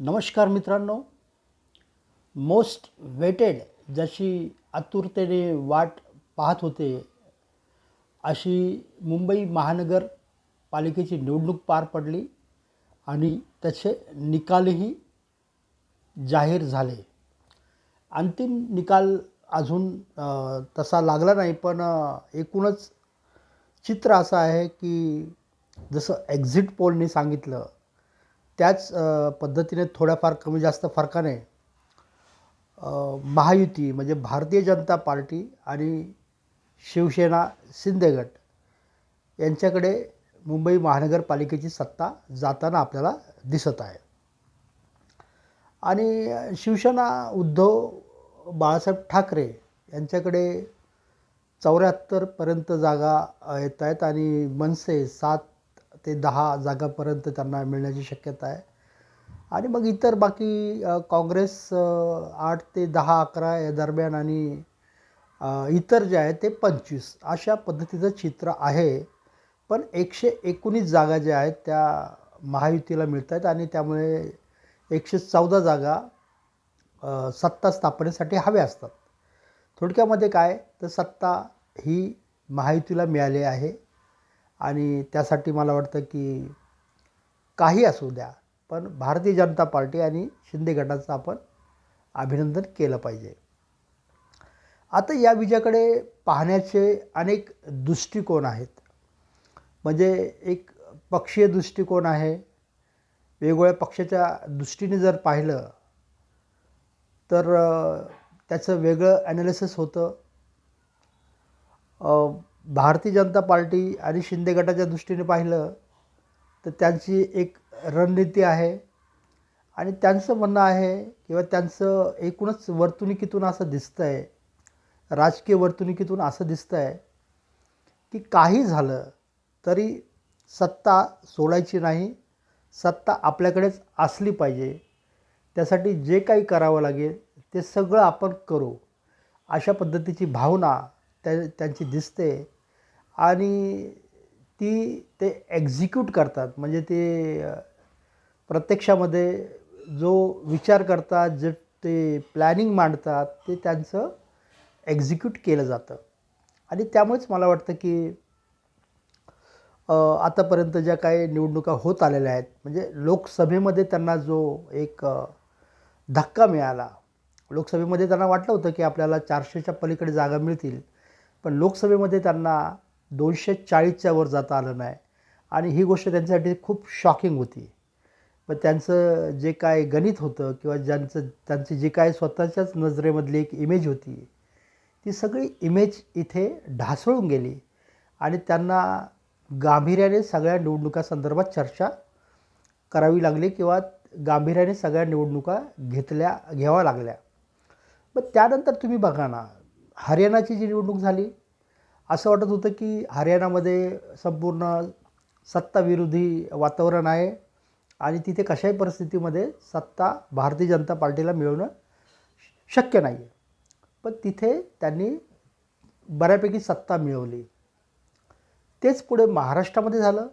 नमस्कार मित्रांनो. Most weighted जशी आतुरतेने वाट पाहत होते अशी मुंबई महानगरपालिकेची निवडणूक पार पडली आणि त्याचे निकालही जाहीर झाले. अंतिम निकाल अजून तसा लागला नाही पण एकूणच चित्र असं आहे की जसं एक्झिट पोलने सांगितलं त्याच पद्धतीने थोड्याफार कमी जास्त फरकाने महायुती म्हणजे भारतीय जनता पार्टी आणि शिवसेना सिंदेगट यांच्याकडे मुंबई महानगरपालिकेची सत्ता जाताना आपल्याला दिसत आहे. आणि शिवसेना उद्धव बाळासाहेब ठाकरे यांच्याकडे चौऱ्याहत्तरपर्यंत जागा येत आहेत आणि मनसे सात ते दहा जागापर्यंत त्यांना मिळण्याची शक्यता आहे. आणि मग इतर बाकी काँग्रेस आठ ते दहा अकरा या दरम्यान आणि इतर जे आहे ते पंचवीस अशा पद्धतीचं चित्र आहे. पण एकशे एकोणीस जागा ज्या आहेत त्या महायुतीला मिळत आहेत आणि त्यामुळे एकशे चौदा जागा सत्ता स्थापनेसाठी हव्या असतात. थोडक्यामध्ये काय? तर सत्ता ही महायुतीला मिळाली आहे. आणि त्यासाठी मला वाटतं की काही असू द्या पण भारतीय जनता पार्टी आणि शिंदे गटाचं आपण अभिनंदन केलं पाहिजे. आता या विजयाकडे पाहण्याचे अनेक दृष्टिकोन आहेत. म्हणजे एक पक्षीय दृष्टिकोन आहे. वेगवेगळ्या पक्षाच्या दृष्टीने जर पाहिलं तर त्याचं वेगळं ॲनालिसिस होतं. भारतीय जनता पार्टी आणि शिंदे गटाच्या दृष्टीने पाहिलं तर त्यांची एक रणनीती आहे. आणि त्यांचं म्हणणं आहे किंवा त्यांचं एकूणच वर्तणुकीतून असं दिसतं आहे राजकीय वर्तणुकीतून असं दिसतं आहे की काही झालं तरी सत्ता सोडायची नाही सत्ता आपल्याकडेच असली पाहिजे. त्यासाठी जे काही करावं लागेल ते सगळं आपण करू. अशा पद्धतीची भावना त्या त्यांची दिसते. आणि ती ते एक्झिक्यूट करतात. म्हणजे ते प्रत्यक्षामध्ये जो विचार करतात जे ते प्लॅनिंग मांडतात ते त्यांचं एक्झिक्यूट केलं जातं. आणि त्यामुळेच मला वाटतं की आतापर्यंत ज्या काही निवडणुका होत आलेल्या आहेत म्हणजे लोकसभेमध्ये त्यांना जो एक धक्का मिळाला. लोकसभेमध्ये त्यांना वाटलं होतं की आपल्याला चारशेच्या पलीकडे जागा मिळतील. पण लोकसभेमध्ये त्यांना दोनशे चाळीसच्या वर जाता आलं नाही. आणि ही गोष्ट त्यांच्यासाठी खूप शॉकिंग होती. पण त्यांचं जे काय गणित होतं किंवा ज्यांचं त्यांची जी काय स्वतःच्याच नजरेमधली एक इमेज होती ती सगळी इमेज इथे ढासळून गेली. आणि त्यांना गांभीर्याने सगळ्या निवडणुकासंदर्भात चर्चा करावी लागली किंवा गांभीर्याने सगळ्या निवडणुका घेतल्या घ्याव्या लागल्या. मग त्यानंतर तुम्ही बघा ना हरियाणाची जी निवडणूक झाली असं वाटत होतं की हरियाणामध्ये संपूर्ण सत्ताविरोधी वातावरण आहे आणि तिथे कशाही परिस्थितीमध्ये सत्ता भारतीय जनता पार्टीला मिळवणं शक्य नाही आहे पण तिथे त्यांनी बऱ्यापैकी सत्ता मिळवली. तेच पुढे महाराष्ट्रामध्ये झालं.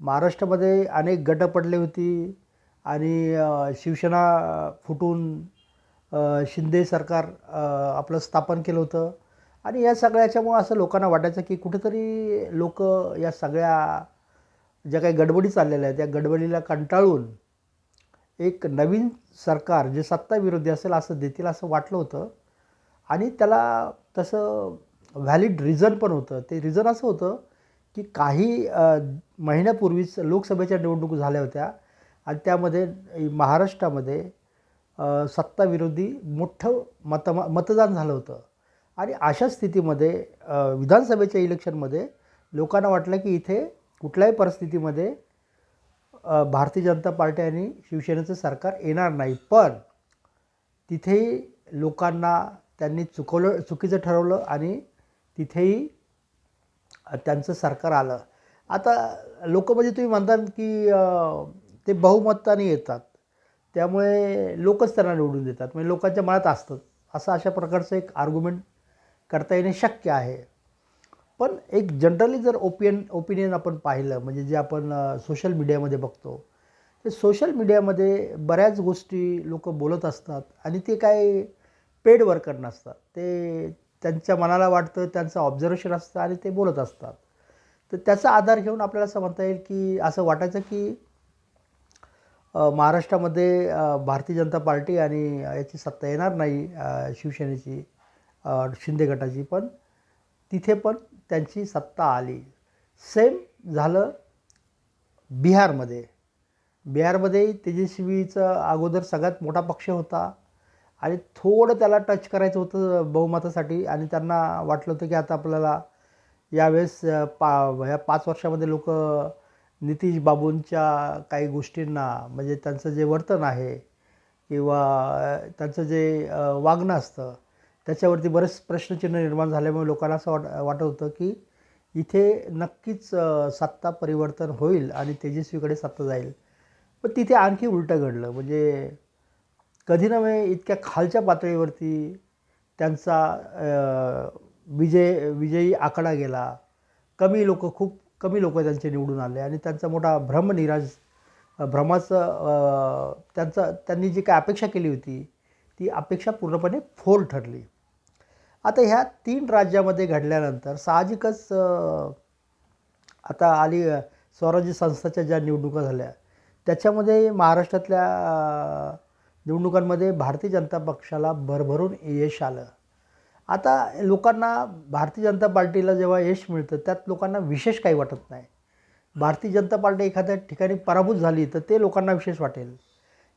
महाराष्ट्रामध्ये अनेक गट पडले होती आणि शिवसेना फुटून शिंदे सरकार आपलं स्थापन केलं होतं. आणि या सगळ्याच्यामुळं असं लोकांना वाटायचं की कुठेतरी लोक या सगळ्या ज्या काही गडबडी चाललेल्या आहेत त्या गडबडीला कंटाळून एक नवीन सरकार जे सत्ताविरोधी असेल असं देतील असं वाटलं होतं. आणि त्याला तसं व्हॅलिड रिझन पण होतं. ते रिझन असं होतं की काही महिन्यापूर्वीच लोकसभेच्या निवडणूक झाल्या होत्या आणि त्यामध्ये महाराष्ट्रामध्ये सत्ताविरोधी मोठं मतमा मतदान झालं होतं. आणि अशा स्थितीमध्ये विधानसभेच्या इलेक्शनमध्ये लोकांना वाटलं की इथे कुठल्याही परिस्थितीमध्ये भारतीय जनता पार्टी आणि शिवसेनेचं सरकार येणार नाही. पण तिथेही लोकांना त्यांनी चुकवलं चुकीचं ठरवलं आणि तिथेही त्यांचं सरकार आलं. आता लोक म्हणजे तुम्ही म्हणतात की ते बहुमताने येतात. त्यामुळे लोकच त्यांना निवडून देतात. म्हणजे लोकांच्या मनात असतं. असं अशा प्रकारचं एक आर्ग्युमेंट करता येणे शक्य आहे. पण एक जनरली जर ओपिनियन ओपिनियन आपण पाहिलं म्हणजे जे आपण सोशल मीडियामध्ये बघतो ते सोशल मीडियामध्ये बऱ्याच गोष्टी लोक बोलत असतात आणि ते काय पेड वर्कर नसतात. ते त्यांच्या मनाला वाटतं त्यांचं ऑब्झर्वेशन असतं आणि ते बोलत असतात. तर त्याचा आधार घेऊन आपल्याला असं म्हणता येईल की असं वाटायचं की महाराष्ट्रामध्ये भारतीय जनता पार्टी आणि याची सत्ता येणार नाही शिवसेनेची. शिंदे गटाची पण तिथे पण त्यांची सत्ता आली. सेम झालं बिहारमध्ये. बिहारमध्ये तेजस्वीचं अगोदर सगळ्यात मोठा पक्ष होता आणि थोडं त्याला टच करायचं होतं बहुमतासाठी आणि त्यांना वाटलं होतं की आता आपल्याला यावेळेस पा ह्या पाच वर्षामध्ये लोक नितीश बाबूंच्या काही गोष्टींना म्हणजे त्यांचं जे वर्तन आहे किंवा त्यांचं जे वागणं असतं त्याच्यावरती बरेच प्रश्नचिन्ह निर्माण झाल्यामुळे लोकांना असं वाट वाटत होतं की इथे नक्कीच सत्ता परिवर्तन होईल आणि तेजस्वीकडे सत्ता जाईल. पण तिथे आणखी उलटं घडलं. म्हणजे कधी नव्हे म्हणजे इतक्या खालच्या पातळीवरती त्यांचा विजय विजयी आकडा गेला. कमी लोक खूप कमी लोक त्यांचे निवडून आले आणि त्यांचा मोठा भ्रमनिराज भ्रमाचं त्यांचा त्यांनी जी काय अपेक्षा केली होती ती अपेक्षा पूर्णपणे फोल ठरली. आता ह्या तीन राज्यामध्ये घडल्यानंतर साहजिकच आता आली स्वराज्य संस्थाच्या ज्या निवडणुका झाल्या त्याच्यामध्ये महाराष्ट्रातल्या निवडणुकांमध्ये भारतीय जनता पक्षाला भरभरून यश आलं. आता लोकांना भारतीय जनता पार्टीला जेव्हा यश मिळतं त्यात लोकांना विशेष काही वाटत नाही. भारतीय जनता पार्टी एखाद्या ठिकाणी पराभूत झाली तर ते लोकांना विशेष वाटेल.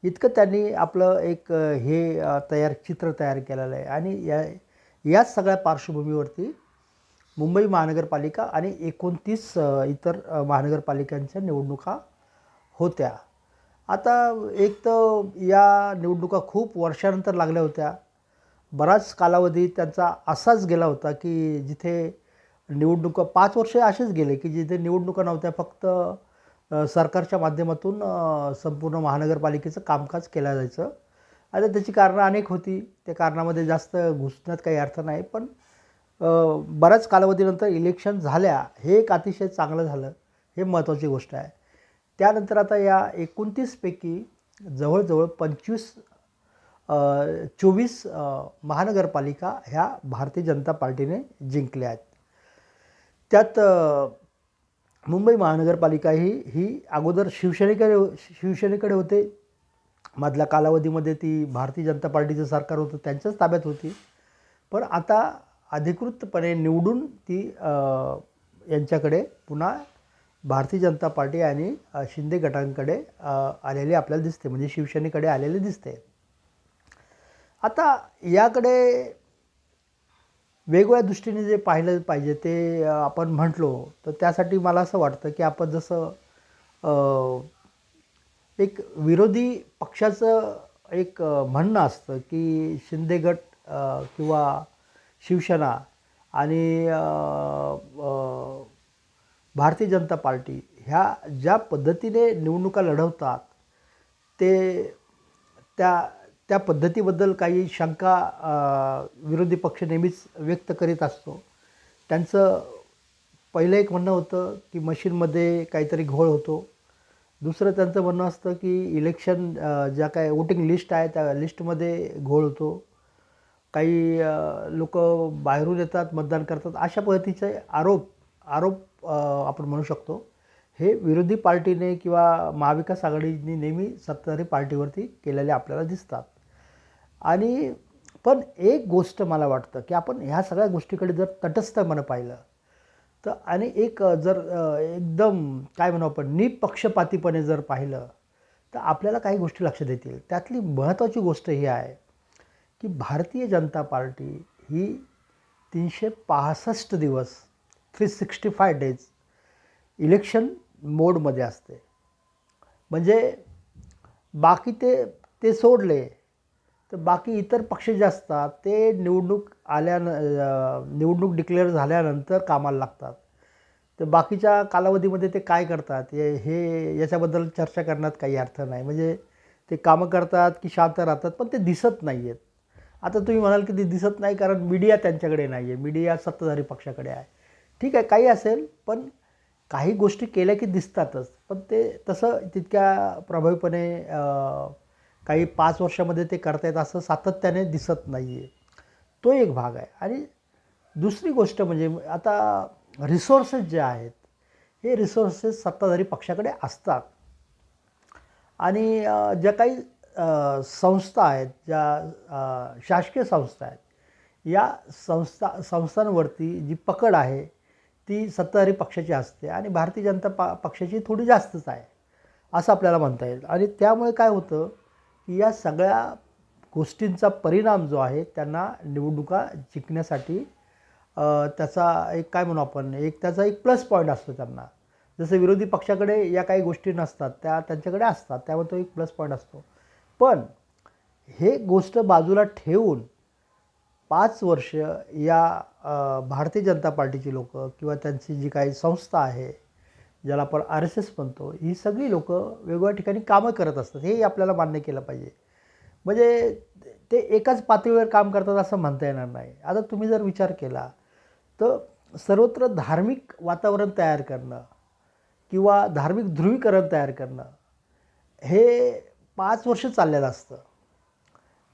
इतकं त्यांनी आपलं एक हे तयार चित्र तयार केलेलं आहे. आणि या याच सगळ्या पार्श्वभूमीवरती मुंबई महानगरपालिका आणि एकोणतीस इतर महानगरपालिकांच्या निवडणुका होत्या. आता एक तर या निवडणुका खूप वर्षानंतर लागल्या होत्या. बराच कालावधी त्यांचा असाच गेला होता की जिथे निवडणुका पाच वर्ष असेच गेले की जिथे निवडणुका नव्हत्या फक्त सरकारच्या माध्यमातून संपूर्ण महानगरपालिकेचं कामकाज केलं जायचं. आता त्याची कारणं अनेक होती. त्या कारणामध्ये जास्त घुसण्यात काही अर्थ नाही. पण बऱ्याच कालावधीनंतर इलेक्शन झाल्या. हे एक अतिशय चांगलं झालं. हे महत्त्वाची गोष्ट आहे. त्यानंतर आता या एकोणतीसपैकी जवळजवळ पंचवीस चोवीस महानगरपालिका ह्या भारतीय जनता पार्टीने जिंकल्या आहेत. त्यात मुंबई महानगरपालिका ही ही अगोदर शिवसेनेकडे शिवसेनेकडे होते. मधल्या कालावधीमध्ये ती भारतीय जनता पार्टीचं सरकार होतं त्यांच्याच ताब्यात होती. पण आता अधिकृतपणे निवडून ती यांच्याकडे पुन्हा भारतीय जनता पार्टी आणि शिंदे गटांकडे आलेली आपल्याला दिसते. म्हणजे शिवसेनेकडे आलेले दिसते. आता याकडे वेगवेगळ्या दृष्टीने जे पाहिलं पाहिजे ते आपण म्हटलो तर त्यासाठी मला असं वाटतं की आपण जसं एक विरोधी पक्षाचं एक म्हणणं असतं की शिंदे गट किंवा शिवसेना आणि भारतीय जनता पार्टी ह्या ज्या पद्धतीने निवडणुका लढवतात ते त्या त्या पद्धतीबद्दल काही शंका विरोधी पक्ष नेहमीच व्यक्त करीत असतो. त्यांचं पहिलं एक म्हणणं होतं की मशीनमध्ये काहीतरी घोळ होतो. दुसरं त्यांचं म्हणणं असतं की इलेक्शन ज्या काय वोटिंग लिस्ट आहे त्या लिस्टमध्ये घोळ होतो. काही लोक बाहेरून येतात मतदान करतात. अशा पद्धतीचे आरोप आरोप आपण म्हणू शकतो. हे विरोधी पार्टीने किंवा महाविकास आघाडीने नेहमी सत्ताधारी पार्टीवरती केलेले आपल्याला दिसतात. आणि पण एक गोष्ट मला वाटतं की आपण ह्या सगळ्या गोष्टीकडे जर तटस्थपणे पाहिलं तर आणि एक जर एकदम काय म्हणू आपण निपक्षपातीपणे जर पाहिलं तर आपल्याला काही गोष्टी लक्षात येतील. त्यातली महत्त्वाची गोष्ट ही आहे की भारतीय जनता पार्टी ही तीनशे पासष्ट दिवस three sixty five days election मोडमध्ये असते. म्हणजे बाकी ते ते सोडले तर बाकी इतर पक्ष जे असतात ते निवडणूक आल्यान निवडणूक डिक्लेअर झाल्यानंतर कामाला लागतात. तर बाकीच्या कालावधीमध्ये ते काय करतात? हे हे याच्याबद्दल चर्चा करण्यात काही अर्थ नाही. म्हणजे ते कामं करतात की शांत राहतात पण ते दिसत नाही आहेत आता तुम्ही म्हणाल की ते दिसत नाही कारण मीडिया त्यांच्याकडे नाही आहे मीडिया सत्ताधारी पक्षाकडे आहे. ठीक आहे काही असेल पण काही गोष्टी केल्या की दिसतातच. पण ते तसं तितक्या प्रभावीपणे काही पाच वर्षामध्ये ते करतायत असं सातत्याने दिसत नाही आहे तो एक भाग आहे. आणि दुसरी गोष्ट म्हणजे आता रिसोर्सेस जे आहेत हे रिसोर्सेस सत्ताधारी पक्षाकडे असतात. आणि ज्या काही संस्था आहेत ज्या शासकीय संस्था आहेत या संस्था संस्थांवरती जी पकड आहे ती सत्ताधारी पक्षाची असते. आणि भारतीय जनता पा पक्षाची थोडी जास्तच आहे असं आपल्याला म्हणता येईल. आणि त्यामुळे काय होतं की या सगळ्या गोष्टींचा परिणाम जो आहे त्यांना निवडणुका जिंकण्यासाठी त्याचा एक काय म्हणू आपण एक त्याचा एक प्लस पॉईंट असतो त्यांना. जसं विरोधी पक्षाकडे या काही गोष्टी नसतात त्या त्यांच्याकडे असतात त्यामुळे तो एक प्लस पॉईंट असतो. पण हे गोष्ट बाजूला ठेवून पाच वर्ष या भारतीय जनता पार्टीची लोकं किंवा त्यांची जी काही संस्था आहे ज्याला आपण आर एस एस म्हणतो ही सगळी लोकं वेगवेगळ्या ठिकाणी कामं करत असतात. हेही आपल्याला मान्य केलं पाहिजे. म्हणजे ते एकाच पातळीवर काम करतात असं म्हणता येणार नाही. आता तुम्ही जर विचार केला तर सर्वत्र धार्मिक वातावरण तयार करणं किंवा धार्मिक ध्रुवीकरण तयार करणं हे पाच वर्ष चाललेलं असतं.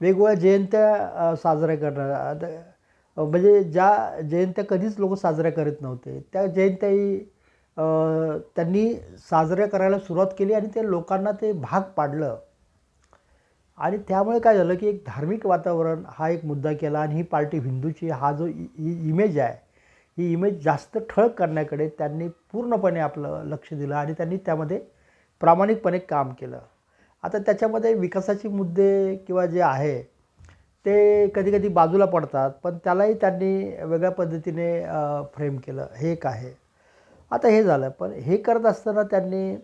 वेगवेगळ्या जयंत्या साजऱ्या करणं म्हणजे ज्या जयंत्या कधीच लोक साजऱ्या करत नव्हते त्या जयंत्याही त्यांनी साजऱ्या करायला सुरुवात केली आणि ते लोकांना ते भाग पाडलं. आणि त्यामुळे काय झालं की एक धार्मिक वातावरण हा एक मुद्दा केला आणि ही पार्टी हिंदूची हा जो इ इमेज आहे ही इमेज जास्त ठळक करण्याकडे त्यांनी पूर्णपणे आपलं लक्ष दिलं आणि त्यांनी त्यामध्ये प्रामाणिकपणे काम केलं. आता त्याच्यामध्ये विकासाचे मुद्दे किंवा जे आहे ते कधी कधी बाजूला पडतात पण त्यालाही त्यांनी वेगळ्या पद्धतीने फ्रेम केलं. हे एक आहे. आता हे झालं पण हे करत असताना त्यांनी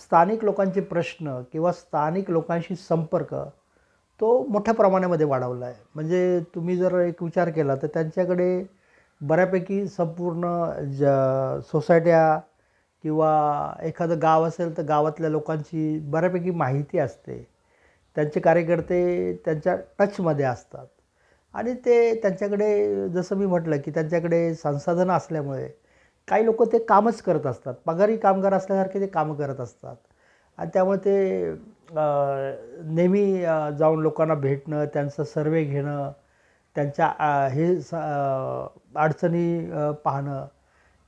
स्थानिक लोकांचे प्रश्न किंवा स्थानिक लोकांशी संपर्क तो मोठ्या प्रमाणामध्ये वाढवला आहे. म्हणजे तुम्ही जर एक विचार केला तर त्यांच्याकडे बऱ्यापैकी संपूर्ण ज सोसायट्या किंवा एखादं गाव असेल तर गावातल्या लोकांची बऱ्यापैकी माहिती असते. त्यांचे कार्यकर्ते त्यांच्या टचमध्ये असतात. आणि ते त्यांच्याकडे जसं मी म्हटलं की त्यांच्याकडे संसाधनं असल्यामुळे काही लोक ते कामच करत असतात. पगारी कामगार असल्यासारखे ते कामं करत असतात. आणि त्यामुळे ते नेहमी जाऊन लोकांना भेटणं त्यांचा सर्वे घेणं त्यांच्या हे स अडचणी पाहणं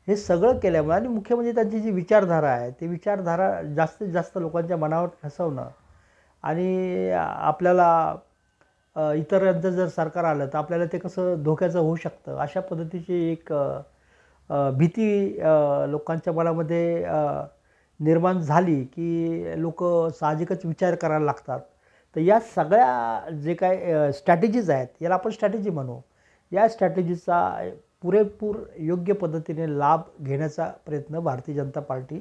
हे सगळं केल्यामुळे आणि मुख्य म्हणजे त्यांची जी विचारधारा आहे ती विचारधारा जास्तीत जास्त लोकांच्या मनावर ठसवणं आणि आपल्याला इतरांचं जर सरकार आलं तर आपल्याला ते कसं धोक्याचं होऊ शकतं अशा पद्धतीची एक भीती लोकांच्या मनामध्ये निर्माण झाली की लोक साहजिकच विचार करायला लागतात. तर या सगळ्या जे काय स्ट्रॅटेजीज आहेत याला आपण स्ट्रॅटेजी म्हणू. या स्ट्रॅटेजीचा पुरेपूर योग्य पद्धतीने लाभ घेण्याचा प्रयत्न भारतीय जनता पार्टी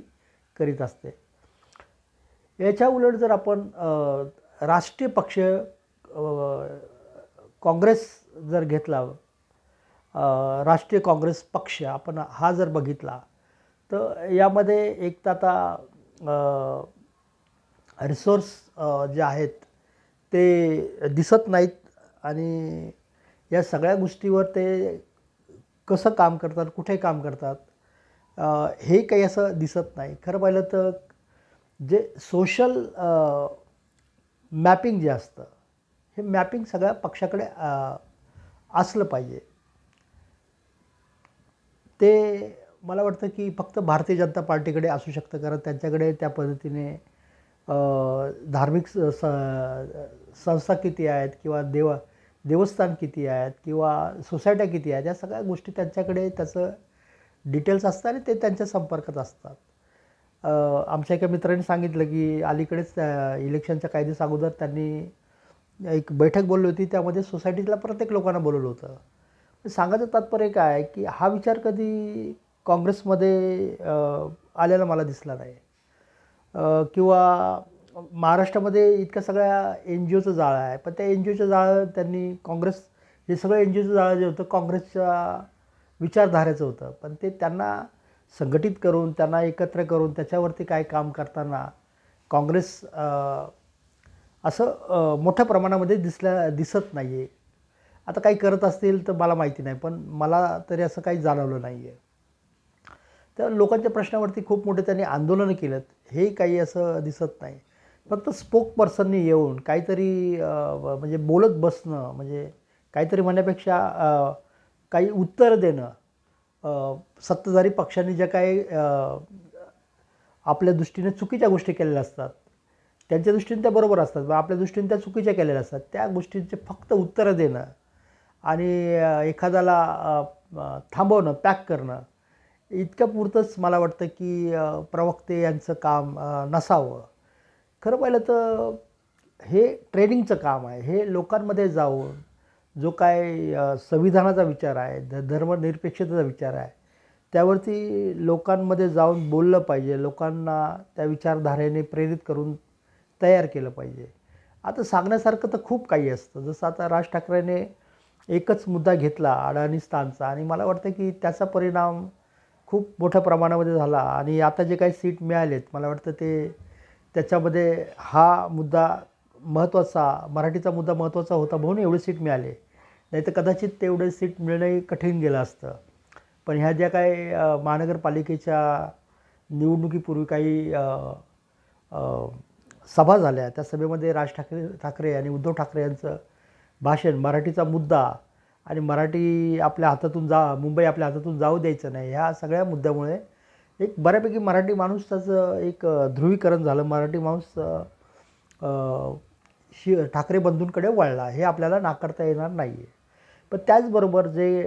करीत असते. याच्या उलट जर आपण राष्ट्रीय पक्ष काँग्रेस जर घेतला राष्ट्रीय काँग्रेस पक्ष आपण हा जर बघितला तर यामध्ये एक तर आता रिसोर्स जे आहेत ते दिसत नाहीत आणि या सगळ्या गोष्टीवर ते कसं काम करतात कुठे काम करतात हे काही असं दिसत नाही. खरं पाहिलं तर जे सोशल मॅपिंग जे असतं हे मॅपिंग सगळ्या पक्षाकडे असलं पाहिजे. ते मला वाटतं की फक्त भारतीय जनता पार्टीकडे असू शकतं कारण त्यांच्याकडे त्या पद्धतीने धार्मिक स स- संस्था किती आहेत किंवा देव देवस्थान किती आहेत किंवा सोसायट्या किती आहेत या सगळ्या गोष्टी त्यांच्याकडे त्याचं डिटेल्स असतात आणि ते त्यांच्या संपर्कात असतात. आमच्या एका मित्राने सांगितलं की अलीकडेच त्या इलेक्शनच्या काही दिवस अगोदर त्यांनी एक बैठक बोलली होती त्यामध्ये सोसायटीतल्या प्रत्येक लोकांना बोलवलं होतं. सांगायचं तात्पर्य काय आहे की हा विचार कधी काँग्रेसमध्ये आलेला मला दिसला नाही. किंवा महाराष्ट्रामध्ये इतक्या सगळ्या एन जी ओचं जाळं आहे पण त्या एन जी ओचं जाळं त्यांनी काँग्रेस हे सगळं एन जी ओचं जाळं जे होतं काँग्रेसच्या विचारधारेचं होतं. पण ते त्यांना संघटित करून त्यांना एकत्र करून त्याच्यावरती काय काम करताना काँग्रेस असं मोठ्या प्रमाणामध्ये दिसल्या दिसत नाही आहे आता काही करत असतील तर मला माहिती नाही पण मला तरी असं काही जाणवलं नाही आहे तर लोकांच्या प्रश्नावरती खूप मोठे त्यांनी आंदोलनं केलं हे काही असं दिसत नाही. फक्त स्पोक पर्सननी येऊन काहीतरी म्हणजे बोलत बसणं म्हणजे काहीतरी म्हणण्यापेक्षा काही उत्तर देणं सत्ताधारी पक्षांनी ज्या काही आपल्या दृष्टीने चुकीच्या गोष्टी केलेल्या असतात त्यांच्या दृष्टीने त्या बरोबर असतात व आपल्या दृष्टीने त्या चुकीच्या केलेल्या असतात त्या गोष्टींचे फक्त उत्तरं देणं आणि एखाद्याला थांबवणं पॅक करणं इतक्या पुरतंच मला वाटतं की प्रवक्ते यांचं काम नसावं. खरं पाहिलं तर हे ट्रेनिंगचं काम आहे. हे लोकांमध्ये जाऊन जो काय संविधानाचा विचार आहे ध धर्मनिरपेक्षतेचा विचार आहे त्यावरती लोकांमध्ये जाऊन बोललं पाहिजे. लोकांना त्या विचारधारेने प्रेरित करून तयार केलं पाहिजे. आता सांगण्यासारखं तर खूप काही असतं. जसं आता राज ठाकरेने एकच मुद्दा घेतला अडाणी स्थानचा आणि मला वाटतं की त्याचा परिणाम खूप मोठ्या प्रमाणामध्ये झाला. आणि आता जे काही सीट मिळालेत मला वाटतं ते त्याच्यामध्ये हा मुद्दा महत्त्वाचा मराठीचा मुद्दा महत्त्वाचा होता म्हणून एवढे सीट मिळाले. नाही तर कदाचित तेवढे सीट मिळणंही कठीण गेलं असतं. पण ह्या ज्या काही महानगरपालिकेच्या निवडणुकीपूर्वी काही सभा झाल्या त्या सभेमध्ये राज ठाकरे ठाकरे आणि उद्धव ठाकरे यांचं भाषण मराठीचा मुद्दा आणि मराठी आपल्या हातातून जा मुंबई आपल्या हातातून जाऊ द्यायचं नाही. ह्या सगळ्या मुद्द्यामुळे एक बऱ्यापैकी मराठी माणूस त्याचं एक ध्रुवीकरण झालं. मराठी माणूस शि ठाकरे बंधूंकडे वळला. हे आपल्याला नाकारता येणार नाही आहे पण त्याचबरोबर जे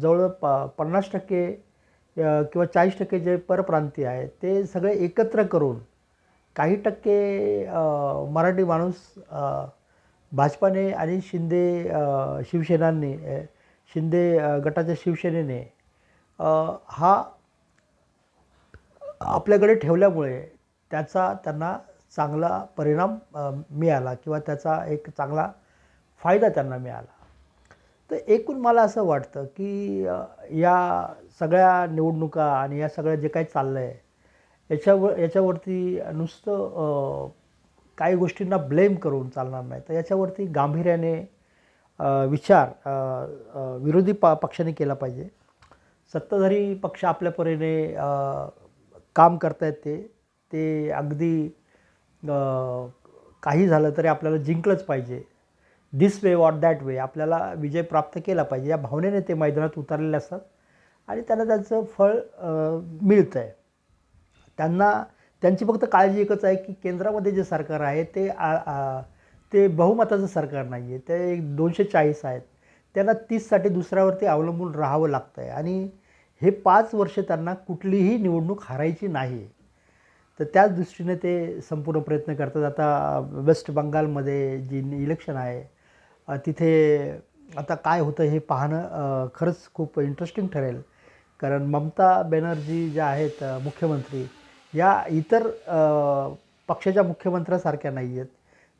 जवळ प पन्नास टक्के किंवा चाळीस टक्के जे परप्रांतीय आहेत ते सगळे एकत्र करून काही टक्के मराठी माणूस भाजपाने आणि शिंदे शिवसेनांनी शिंदे गटाच्या शिवसेनेने हा आपल्याकडे ठेवल्यामुळे त्याचा त्यांना चांगला परिणाम मिळाला किंवा त्याचा एक चांगला फायदा त्यांना मिळाला. तर एकूण मला असं वाटतं की या सगळ्या निवडणुका आणि या सगळ्या जे काही चाललं आहे याच्यावर याच्यावरती नुसतं काही गोष्टींना ब्लेम करून चालणार नाही. तर याच्यावरती गांभीर्याने विचार विरोधी प पक्षाने केला पाहिजे. सत्ताधारी पक्ष आपल्या परीने काम करतायत ते. ते अगदी काही झालं तरी आपल्याला जिंकलंच पाहिजे. This way what that way आपल्याला विजय प्राप्त केला पाहिजे. या भावनेने ते मैदानात उतरलेले असतात. आणि त्यांना त्याचं फळ मिळतं आहे त्यांना त्यांची फक्त काळजी एकच आहे की केंद्रामध्ये जे सरकार आहे ते आ- ते बहुमताचं सरकार नाही आहे ते एक दोनशे चाळीस आहेत. त्यांना तीससाठी दुसऱ्यावरती अवलंबून राहावं लागतं आहे आणि हे पाच वर्ष त्यांना कुठलीही निवडणूक हारायची नाही आहे तर त्याच दृष्टीने ते संपूर्ण प्रयत्न करतात. आता वेस्ट बंगालमध्ये जी इलेक्शन आहे तिथे आता काय होतं हे पाहणं खरंच खूप इंटरेस्टिंग ठरेल. कारण ममता बॅनर्जी ज्या आहेत मुख्यमंत्री या इतर पक्षाच्या मुख्यमंत्र्यासारख्या नाही आहेत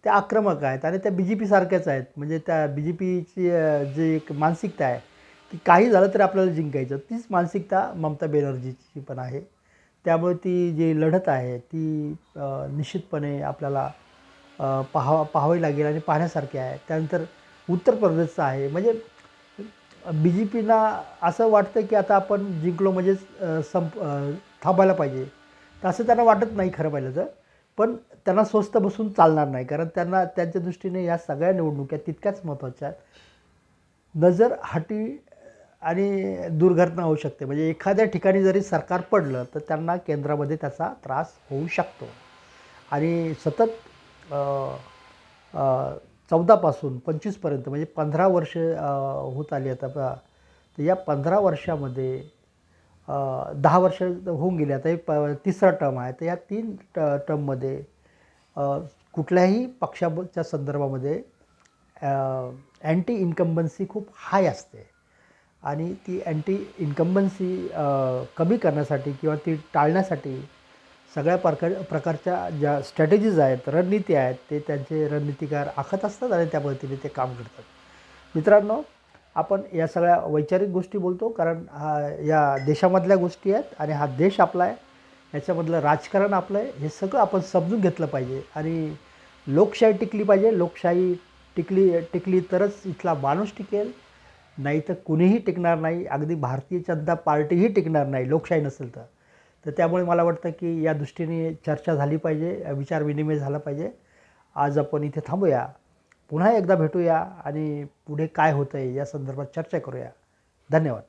त्या आक्रमक आहेत आणि त्या बी जे पीसारख्याच आहेत. म्हणजे त्या बी जे पीची जी एक मानसिकता आहे की काही झालं तरी आपल्याला जिंकायचं. तीच मानसिकता ममता बॅनर्जीची पण आहे. त्यामुळे ती जी लढत आहे ती निश्चितपणे आपल्याला पाहावा पाहावी लागेल आणि पाहण्यासारखी आहे. त्यानंतर उत्तर प्रदेशचं आहे. म्हणजे बी जे पीना असं वाटतं की आता आपण जिंकलो म्हणजेच संप थांबायला पाहिजे. तर असं त्यांना वाटत नाही खरं पाहिलं तर पण त्यांना स्वस्त बसून चालणार नाही. कारण त्यांना त्यांच्या दृष्टीने या सगळ्या निवडणुक्या तितक्याच महत्त्वाच्या आहेत. नजर हटी आणि दुर्घटना होऊ शकते. म्हणजे एखाद्या ठिकाणी जरी सरकार पडलं तर त्यांना केंद्रामध्ये त्याचा त्रास होऊ शकतो. आणि सतत चौदापासून पंचवीसपर्यंत म्हणजे पंधरा वर्ष होत आली आता. तर या पंधरा वर्षामध्ये दहा वर्ष होऊन गेली. आता हे प तिसरा टर्म आहे. तर या तीन ट टर्ममध्ये कुठल्याही पक्षाच्या संदर्भामध्ये अँटी इन्कम्बन्सी खूप हाय असते. आणि ती अँटी इन्कम्बन्सी कमी करण्यासाठी किंवा ती टाळण्यासाठी सगळ्या प्रकार प्रकारच्या ज्या स्ट्रॅटेजीज आहेत रणनीती आहेत ते त्यांचे रणनीतिकार आखत असतात आणि त्या पद्धतीने ते काम करतात. मित्रांनो आपण या सगळ्या वैचारिक गोष्टी बोलतो कारण हा या देशामधल्या गोष्टी आहेत आणि हा देश आपला आहे. याच्यामधलं राजकारण आपलं आहे. हे सगळं आपण समजून घेतलं पाहिजे. आणि लोकशाही टिकली पाहिजे. लोकशाही टिकली टिकली तरच इथला माणूस टिकेल. नाही तर कुणीही टिकणार नाही. अगदी भारतीय जनता पार्टीही टिकणार नाही लोकशाही नसेल तर. तर त्यामुळे मला वाटतं की या दृष्टीने चर्चा झाली पाहिजे विचारविनिमय झाला पाहिजे. आज आपण इथे थांबूया. पुन्हा एकदा भेटूया आणि पुढे काय होतं आहे या संदर्भात चर्चा करूया. धन्यवाद.